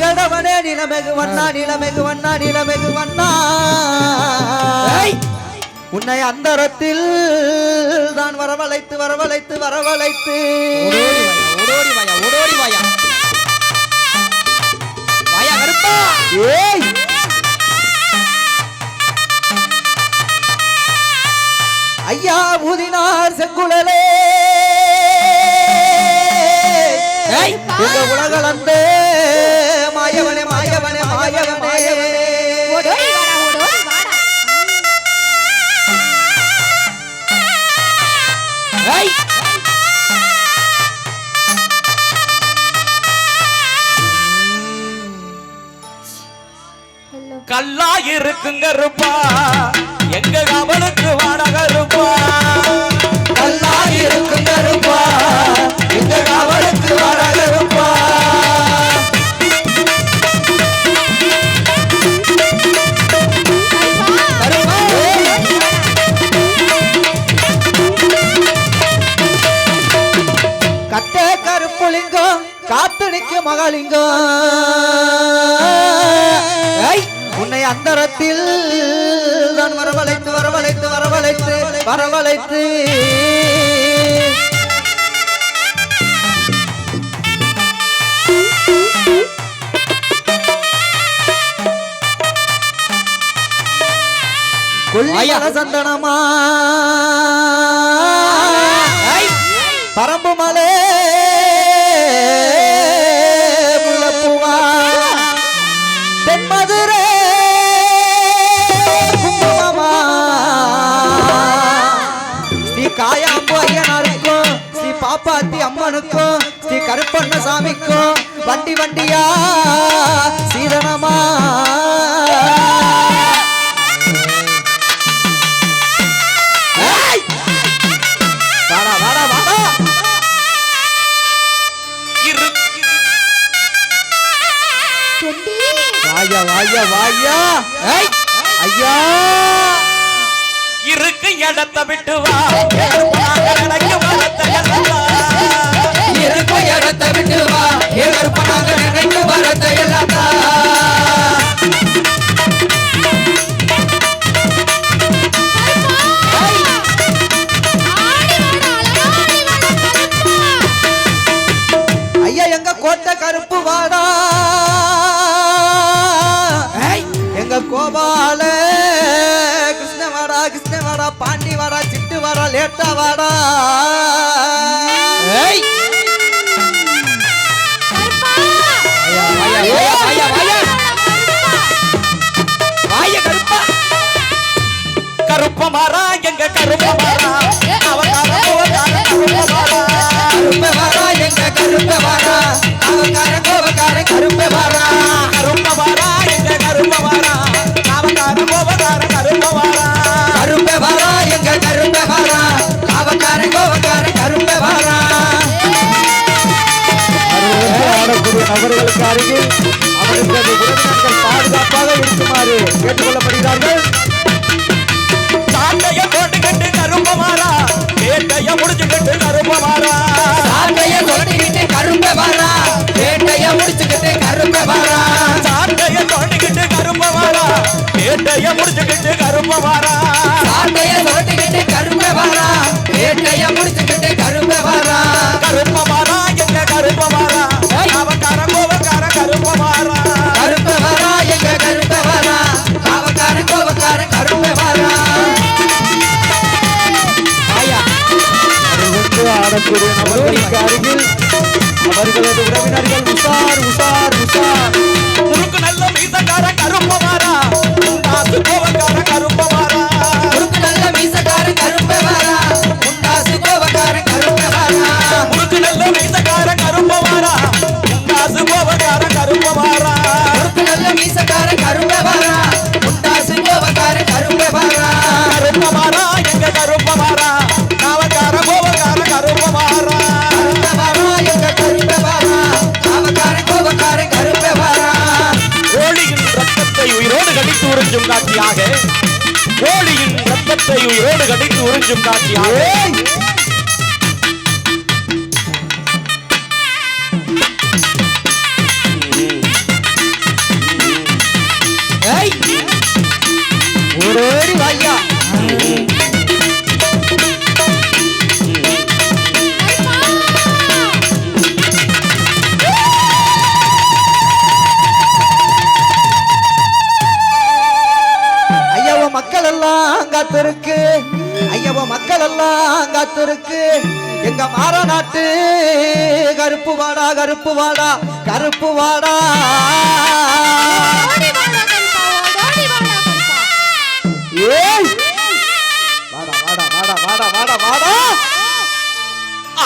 நிலமெகு வண்ணா நிலமெகு வண்ணா நிலமெகு வண்ணா. உன்னை அந்தரத்தில் தான் வரவழைத்து வரவழைத்து வரவழைத்து. ஓடோடி வாயா ஓடோடி வாயா வாயா. கருப்பா! ஏய்! ஐயா ஊதினார் செங்குழலே. இந்த உலகளந்த. மாயவனே கல்லா இருக்குங்க இருப்பா கட்ட கருப்புலிங்கம் காத்து நிற்க மகாலிங்கம். உன்னை அந்தரத்தில் தான் வரவழைத்து வரவழைத்து வரவழைத்து வரவழைத்து. சந்தனமா பரம்பு மலை முழப்புவா. தென்மதுரை குங்குமமா. ஸ்ரீ காயாம்பு ஐயனாருக்கும் ஸ்ரீ பாப்பாத்தி அம்மனுக்கும் ஸ்ரீ கருப்பண்ண சாமிக்கும் வண்டி வண்டியா சீதனமா. ஐயா. இருக்கு இடத்த விட்டு வா. இருக்கும் இடத்தை விட்டு வா. நினைத்து வரத்தை எல்லாம் கோட்டை கருப்பு வாடா? வாடா லேட்டா வாடா ஏய் கருப்பா. கருப்ப மாறா எங்க கருப்ப மாறா. கருப்ப மாறா எங்க கருப்ப மாறா. அருகில் அவர்களது உறவினர்கள் உஷார் உஷார் உஷார். முறுக்கு நல்ல மீசக்கார காசு கோபக்கார கருப்ப மாறா முறுக்கு நல்ல மீசக்கார கரும்பை வாடா முண்டாசு கோபக்கார கரும்பை வாடா முறுக்கு நல்ல மீசக்கார காசு கோபக்கார கருப்ப மாறா முறுக்கு நல்ல மீசக்கார கரும்பை கடித்து உறிஞ்சும் காட்சியாக. கோழியின் ரத்தத்தை உயிரோடு கடித்து உறிஞ்சும் காட்சியாக. காத்திருக்கு எங்க மாற நாட்டு கருப்பு வாடா கருப்பு வாடா கருப்பு வாடா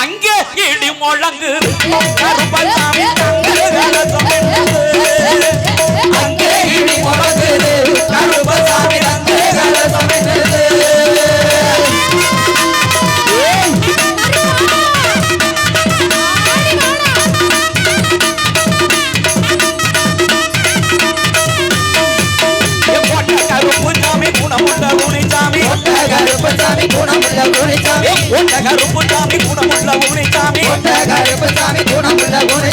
அங்கே இடி முழங்கு கருப்பன் ஒட்ட கருப்பு சாமி குணமுள்ள ஊரை சாமி சாமி குணமுள்ள ஊரை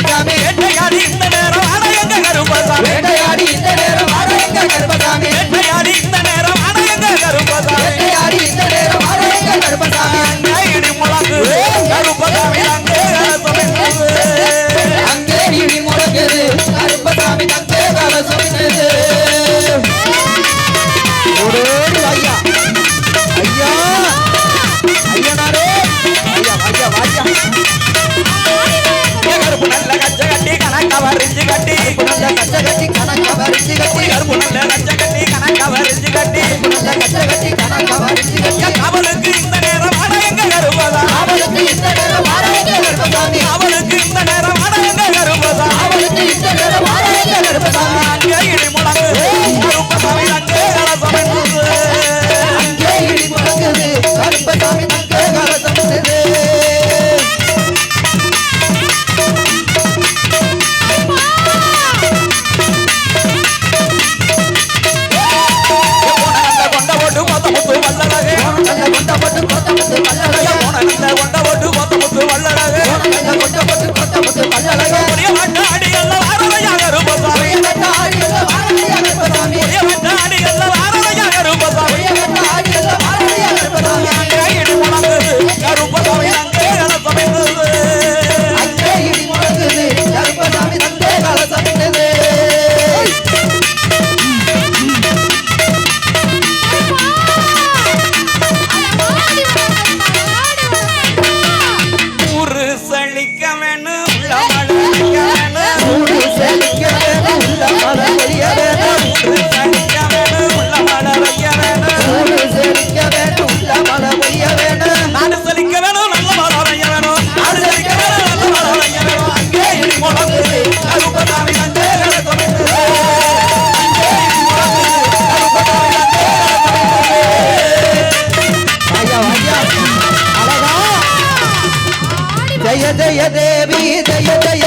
ஜய ஜய தேவி ஜய ஜய